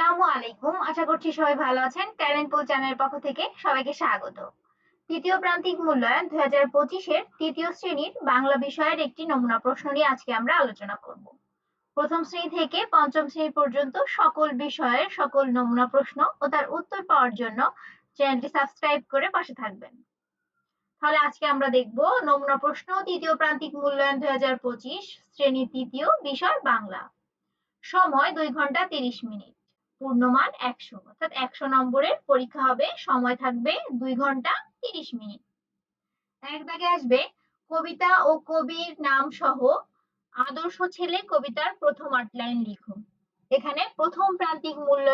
আসসালামু আলাইকুম। আশা করছি সবাই ভালো আছেন। ট্যালেন্ট পুল চ্যানেলের পক্ষ থেকে সবাইকে স্বাগত। তৃতীয় প্রান্তিক মূল্যায়ন দুই হাজার পঁচিশের তৃতীয় শ্রেণির বাংলা বিষয়ের একটি নমুনা প্রশ্ন নিয়ে আজকে আমরা আলোচনা করব। প্রথম শ্রেণি থেকে পঞ্চম শ্রেণি পর্যন্ত সকল বিষয়ের সকল নমুনা প্রশ্ন ও তার উত্তর পাওয়ার জন্য চ্যানেলটি সাবস্ক্রাইব করে পাশে থাকবেন। তাহলে আজকে আমরা দেখব নমুনা প্রশ্ন তৃতীয় প্রান্তিক মূল্যায়ন দুই হাজার পঁচিশ শ্রেণি তৃতীয় বিষয় বাংলা। সময় দুই ঘণ্টা তিরিশ মিনিট। পূর্ণমান একশো। অর্থাৎ একশো নম্বরের পরীক্ষা হবে, সময় থাকবে দুই ঘণ্টা তিরিশ মিনিট। এক দাগে আসবে, কবিতা ও কবির নাম সহ আদর্শ ছেলে কবিতার প্রথম আট লাইন লিখো। এখানে প্রথম প্রান্তিক মূল্য,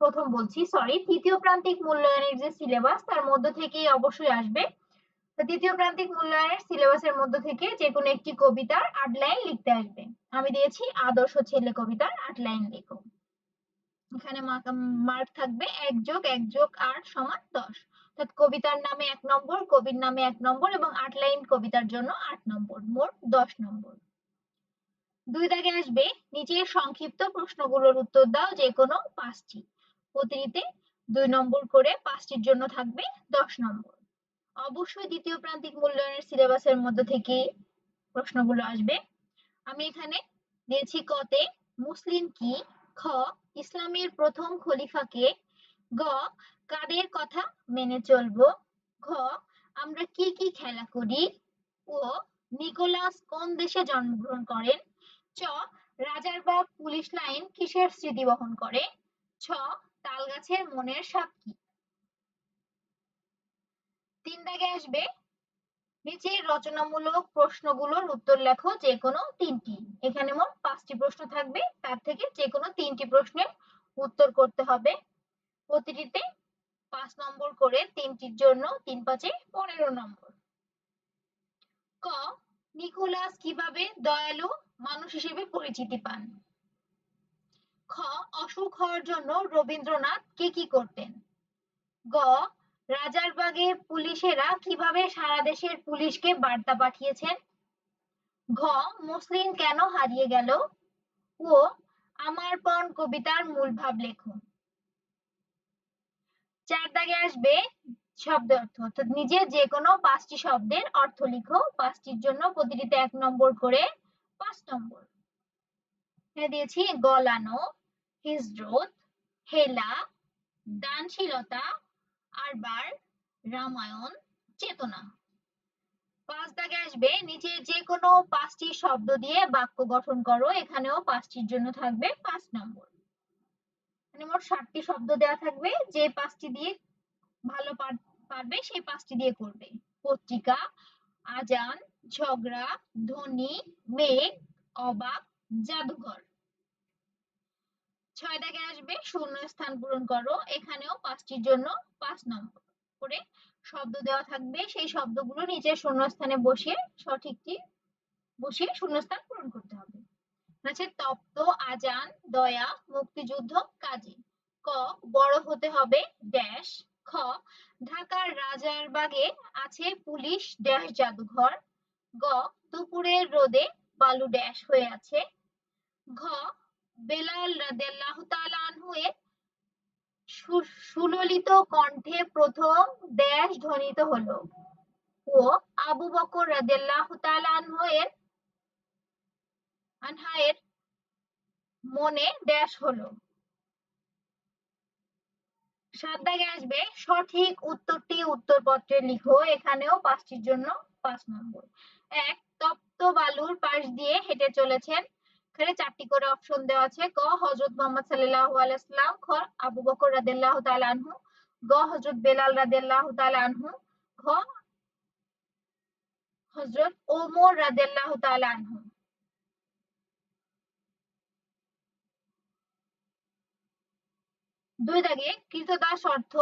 প্রথম বলছি সরি তৃতীয় প্রান্তিক মূল্যায়নের যে সিলেবাস তার মধ্য থেকেই অবশ্যই আসবে। তৃতীয় প্রান্তিক মূল্যায়নের সিলেবাসের মধ্য থেকে যে কোনো একটি কবিতার আট লাইন লিখতে আসবে। আমি দিয়েছি আদর্শ ছেলে কবিতার আট লাইন লিখো। এখানে মার্ক থাকবে এক যোগ এক যোগ আট সমান দশ। অর্থাৎ কবিতার নামে এক নম্বর, কবির নামে এক নম্বর এবং আট লাইন কবিতার জন্য আট নম্বর, মোট দশ নম্বর। দুই দাগে আসবে নিচের সংক্ষিপ্ত প্রশ্নগুলোর উত্তর দাও যে কোনো পাঁচটি। প্রতিটিতে দুই নম্বর করে পাঁচটির জন্য থাকবে দশ নম্বর। অবশ্যই দ্বিতীয় প্রান্তিক মূল্যায়নের সিলেবাসের মধ্যে থেকে প্রশ্নগুলো আসবে। আমি এখানে দিয়েছি কতে মুসলিম কি খ, ইসলামের প্রথম খলিফাকে গ, কাদের কথা মেনে চলবো? ঘ, আমরা কি কি খেলা করি? ও নিকোলাস কোন দেশে জন্মগ্রহণ করেন? চ রাজারবাগ পুলিশ লাইন কিসের স্মৃতি বহন করে? ছ, তালগাছের মনের সাপ কি? তিন দাগে আসবে। নিচের রচনামূলক প্রশ্নগুলোর উত্তর লেখো যে কোনো তিনটি। এখানে মোট পাঁচটি প্রশ্ন থাকবে, তার থেকে যে কোনো তিনটি প্রশ্নের উত্তর করতে হবে। প্রতিটিতে পাঁচ নম্বর করে তিনটির জন্য তিন পাঁচে পনেরো নম্বর। ক, নিকোলাস কীভাবে দয়ালু মানুষ হিসেবে পরিচিতি পান? খ, অসুখ হওয়ার জন্য রবীন্দ্রনাথ কি কি করতেন? গ রাজারবাগে পুলিশেরা কীভাবে সারা দেশের পুলিশকে বার্তা পাঠিয়েছেন? ঘ, মুসলিম কেন হারিয়ে গেল? ও, আমার পণ কবিতার মূল ভাব লেখুন চার দাগে আসবে শব্দ অর্থ। অর্থাৎ নিজে যে কোনো পাঁচটি শব্দের অর্থ লিখো। পাঁচটির জন্য প্রতিটিতে এক নম্বর করে পাঁচ নম্বর। দিয়েছি গলানো, হিজরত, হেলা, দানশীলতা আরবার রামায়ণ চেতনা। পাঁচ দাগে আসবে, নিচে যে কোনো পাঁচটি শব্দ দিয়ে বাক্য গঠন করো, এখানেও পাঁচটির জন্য থাকবে পাঁচ নম্বর। মানে মোট ষাটটি শব্দ দেওয়া থাকবে, যে পাঁচটি দিয়ে ভালো পারবে সেই পাঁচটি দিয়ে করবে। পত্রিকা, আজান, ঝগড়া, ধ্বনি, মেঘ, অবাক, জাদুঘর। ছয় দাগে আসবে, শূন্য স্থান পূরণ করো। এখানেও পাঁচটির জন্য পাঁচ নম্বর করে শব্দ দেওয়া থাকবে। সেই শব্দগুলো নিচের শূন্যস্থানে বসিয়ে সঠিকটি বসিয়ে শূন্যস্থান পূরণ করতে হবে। আছে তপ্ত, আজান, দয়া, মুক্তিযুদ্ধ, কাজী। ক, বড় হতে হবে, ড্যাশ। খ, ঢাকার রাজার বাগে আছে পুলিশ, ড্যাশ জাদুঘর। গ, দুপুরের রোদে বালু ড্যাশ হয়ে আছে। ঘ বেলাল রাদিয়াল্লাহু তাআলা আনহু এর সুললিত কণ্ঠে প্রথম ড্যাশ ধ্বনিত হলো। ও আবু বকর রাদিয়াল্লাহু তাআলা আনহু এর আনহা এর মনে ড্যাশ হলো। সাত দাগে আসবে সঠিক উত্তরটি উত্তরপত্রে লিখো, এখানেও পাঁচটির জন্য পাঁচ নম্বর। এক, তপ্ত বালুর পাশ দিয়ে হেঁটে চলেছেন এখানে চারটি করে অপশন দেওয়া আছে। ক হযরত মুহাম্মদ সাল্লাল্লাহু আলাইহি সাল্লাম খ, আবু বকর রাদিয়াল্লাহু তাআলা আনহু, গ, হযরত বেলাল রাদিয়াল্লাহু তাআলা আনহু, ঘ, হযরত ওমর রাদিয়াল্লাহু তাআলা আনহু। দুই দাগে, কৃতদাস অর্থ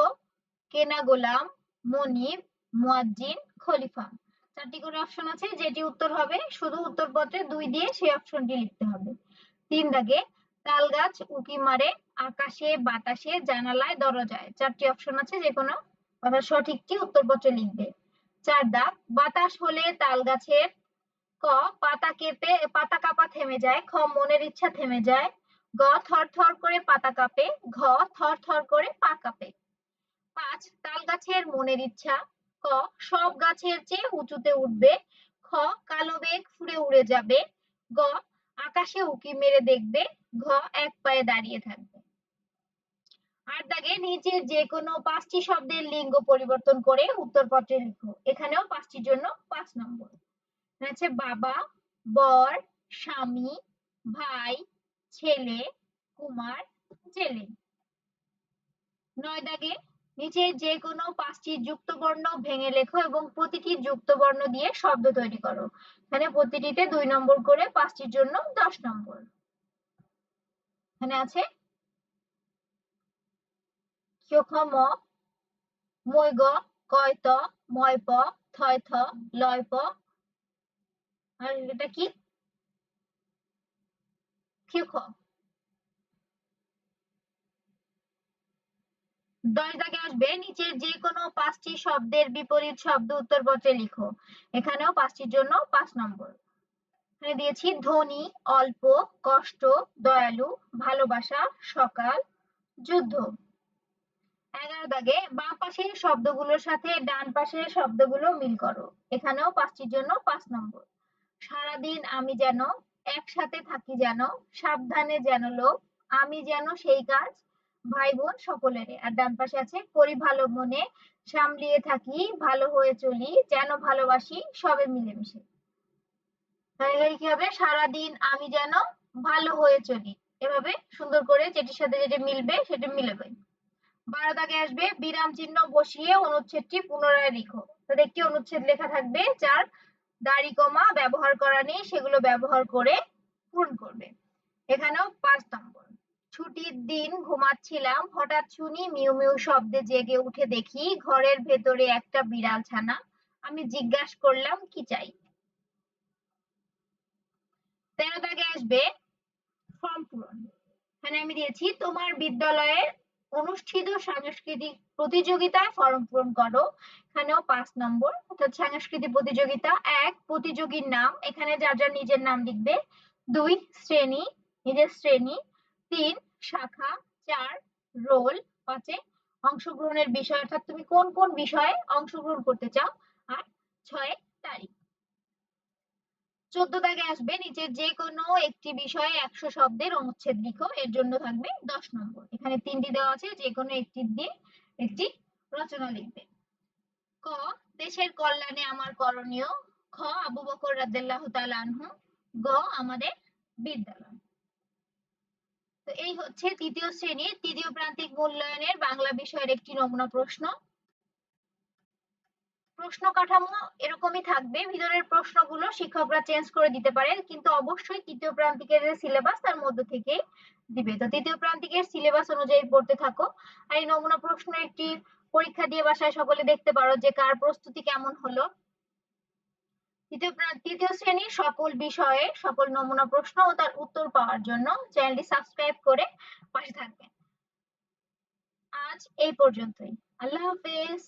কেনা গোলাম, মনিব, মুয়াজ্জিন, খলিফা। চারটি করে অপশন আছে, যেটি উত্তর হবে, শুধু উত্তরপত্রে দুই দিয়ে সেই অপশনটি লিখতে হবে। তিন দাগে, তাল গাছ উকি মারে, আকাশে, বাতাসে, জানালায়, দরজায়। চারটি অপশন আছে যে কোনো অর্থাৎ সঠিকটি উত্তরপত্রে লিখবে। চার দাগ, বাতাস হলে তাল গাছের ক, পাতা কেঁপে, পাতা কাপা থেমে যায়, খ, মনের ইচ্ছা থেমে যায়, গ, থর থর করে পাতা কাঁপে, ঘ, থর থর করে পা কাঁপে। পাঁচ, তাল গাছের মনের ইচ্ছা ক সব গাছের চেয়ে উঁচুতে উঠবে। খ, কালো মেঘ ফুড়ে উড়ে যাবে। গ, আকাশে উকি মেরে দেখবে। ঘ, এক পায়ে দাঁড়িয়ে থাকবে। আট দাগে নিচের যে কোনো পাঁচটি শব্দের লিঙ্গ পরিবর্তন করে উত্তরপত্রে লিখো। এখানেও পাঁচটির জন্য পাঁচ নম্বর। আছে বাবা, বর, স্বামী, ভাই, ছেলে, কুমার, জেলে। নয় দাগে নিচে যে কোনো পাঁচটি যুক্ত বর্ণ ভেঙে লেখো এবং প্রতিটি যুক্ত বর্ণ দিয়ে শব্দ তৈরি করো। এখানে প্রতিটিতে দুই নম্বর করে পাঁচটির জন্য দশ নম্বর। এখানে আছে ম মই গ, কয় ময় প, থয় থ, লয় প। আর এটা কি? ক্ষিখ দশ দাগে আসবে, নিচের যে কোনো পাঁচটি শব্দের বিপরীত শব্দ উত্তরপত্রে লিখো। এখানেও পাঁচটির জন্য পাঁচ নম্বর। এখানে দিয়েছি, ধনী, অল্প, কষ্ট, দয়ালু, ভালোবাসা, সকাল, যুদ্ধ। এগারো দাগে বাম পাশের শব্দগুলোর সাথে ডান পাশের শব্দগুলো মিল করো। এখানেও পাঁচটির জন্য পাঁচ নম্বর। সারাদিন আমি যেন, একসাথে থাকি যেন, সাবধানে যেন লোক, আমি যেন সেই কাজ ভাই বোন সকলের আর ডান পাশে আছে, করি ভালো মনে, সামলিয়ে থাকি, ভালো হয়ে চলি, যেন ভালোবাসি, সবে মিলেমিশে। তাহলে কি হবে? সারাদিন আমি যেন ভালো হয়ে চলি। এভাবে সুন্দর করে যেটির সাথে যেটি মিলবে, সেটি মিলবে বারো দাগে আসবে, বিরাম চিহ্ন বসিয়ে অনুচ্ছেদটি পুনরায় লিখো। তাহলে একটি অনুচ্ছেদ লেখা থাকবে, যার দাড়ি কমা ব্যবহার করা নেই, সেগুলো ব্যবহার করে পূরণ করবে। এখানেও পাঁচ নম্বর। দিন ঘুমাচ্ছিলাম, হঠাৎ শুনি মিউ মিউ শব্দে জেগে উঠে দেখি ঘরের ভেতরে একটা বিড়াল ছানা। আমি জিজ্ঞাসা করলাম, কি চাই? তেরো দাগে আসবে। ফর্ম পূরণ। এখানে আমি দিয়েছি, তোমার বিদ্যালয়ের অনুষ্ঠিত সাংস্কৃতিক প্রতিযোগিতায় ফর্ম পূরণ করো। এখানেও পাঁচ নম্বর। অর্থাৎ সাংস্কৃতিক প্রতিযোগিতা এক, প্রতিযোগীর নাম। এখানে যার যার নিজের নাম লিখবে। দুই, শ্রেণি, নিজের শ্রেণি। তিন শাখা, চার, রোল, পাঁচে অংশগ্রহণের বিষয়, অর্থাৎ তুমি কোন কোন বিষয়ে অংশগ্রহণ করতে চাও? আর ছয়, তারিখ। চোদ্দ দাগে আসবে, নিচের যে কোনো একটি বিষয়ে একশো শব্দের অনুচ্ছেদ লিখো, এর জন্য থাকবে দশ নম্বর। এখানে তিনটি দেওয়া আছে যে কোনো একটি দিয়ে একটি রচনা লিখবে। ক, দেশের কল্যাণে আমার করণীয়, খ, আবু বকর রাদিয়াল্লাহ তাআলা গ, আমাদের বিদ্যালয় তো এই হচ্ছে তৃতীয় শ্রেণির তৃতীয় প্রান্তিক মূল্যায়নের বাংলা বিষয়ের একটি নমুনা প্রশ্ন। প্রশ্ন কাঠামো এরকমই থাকবে, ভিতরের প্রশ্নগুলো শিক্ষকরা চেঞ্জ করে দিতে পারে কিন্তু অবশ্যই তৃতীয় প্রান্তিকের যে সিলেবাস তার মধ্যে থেকেই দিবে। তো তৃতীয় প্রান্তিকের সিলেবাস অনুযায়ী পড়তে থাকো। আর এই নমুনা প্রশ্ন একটি পরীক্ষা দিয়ে বাসায় সকলে দেখতে পারো যে কার প্রস্তুতি কেমন হলো। তৃতীয় শ্রেণির সকল বিষয়ে সকল নমুনা প্রশ্ন ও তার উত্তর পাওয়ার জন্য চ্যানেলটি সাবস্ক্রাইব করে পাশে থাকবেন। আজ এই পর্যন্তই। আল্লাহ হাফেজ।